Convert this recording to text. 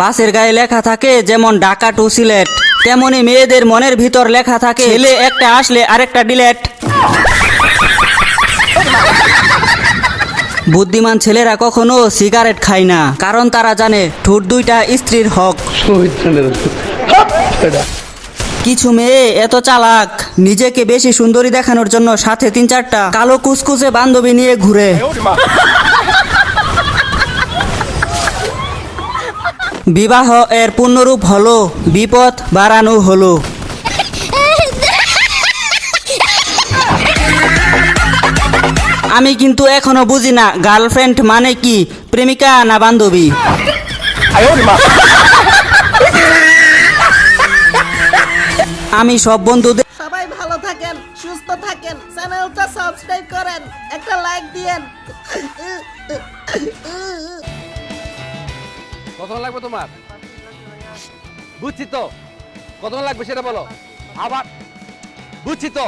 বাসের গায়ে লেখা থাকে যেমন ঢাকা টু সিলেট তেমনি মেয়েদের মনের ভিতর লেখা থাকে ছেলে একটা আসলে আরেকটা ডিলেট। বুদ্ধিমান ছেলেরা কখনো সিগারেট খায় না কারণ তারা জানে ঠোঁট দুইটা স্ত্রীর হক। কিছু মেয়ে এত চালাক নিজেকে বেশি সুন্দরী দেখানোর জন্য সাথে তিন চারটা কালো কুচকুচে বান্ধবী নিয়ে ঘুরে। বিবাহ এর পূর্ণরূপ হলো, বিপদ বাড়ানো হলো। আমি কিন্তু এখনও বুঝি না, গার্লফ্রেন্ড মানে কি, প্রেমিকা না বান্ধবী? আমি সব বন্ধুদের সবাই ভালো থাকেন, সুস্থ থাকেন, চ্যানেলটা সাবস্ক্রাইব করেন, একটা লাইক দিয়েন। কতক্ষণ লাগবে তোমার? বুঝছি তো। কতক্ষণ লাগবে সেটা বলো। আবার বুঝছি তো।